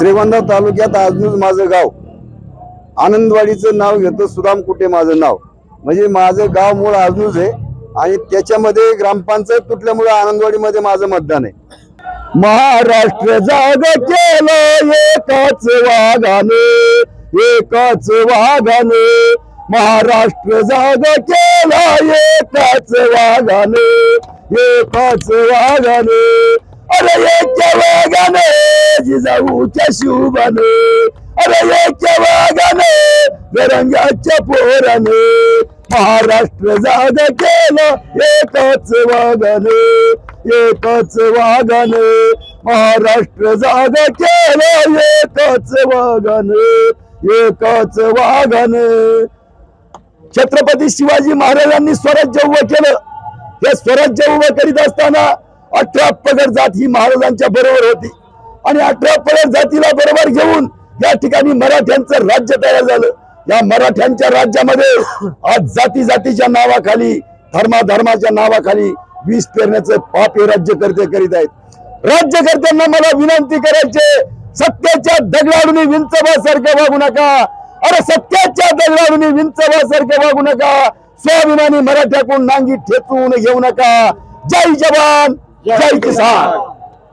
श्रीगोंदा तालुक्यात अजूनच माझं गाव. आनंदवाडीचं नाव घेतो सुदाम कुटे माझं नाव. म्हणजे माझं गाव मूळ अजूनच आहे आणि त्याच्यामध्ये ग्रामपंचायत तुटल्यामुळे आनंदवाडीमध्ये माझं मतदान आहे. महाराष्ट्र जाग केलं एकाच वाघाने एकाच वाघाने. महाराष्ट्र जाग केला एकाच वाघाने एकाच वाघाने. अरे जाऊच्या शिवबाने अरे याच्या वाघाने गरंगाच्या पोराने महाराष्ट्र जाग केलं एकाच वाघाने एकच वाघाने महाराष्ट्र जाग केलं एकच वाघाने एकच वाघाने छत्रपती शिवाजी महाराजांनी स्वराज्य उभं केलं हे स्वराज्य उभं करीत असताना अठरा पगड जात ही महाराजांच्या बरोबर होती आणि अठरा पगड जातीला बरोबर घेऊन या ठिकाणी मराठ्यांचं राज्य तयार झालं. या मराठ्यांच्या राज्यामध्ये आज जाती जातीच्या नावाखाली धर्मा धर्माच्या नावाखाली वीस पेरण्याचं पाप हे राज्यकर्ते करीत आहेत. राज्यकर्त्यांना मला विनंती करायचे सत्याच्या दगडाडून विंचवासारखे वागू नका. अरे सत्याच्या दगडाडून विंचवासारखे वागू नका. स्वाभिमानी मराठ्याकडून नांगी ठेचून घेऊ नका. जय जवान जय किसान.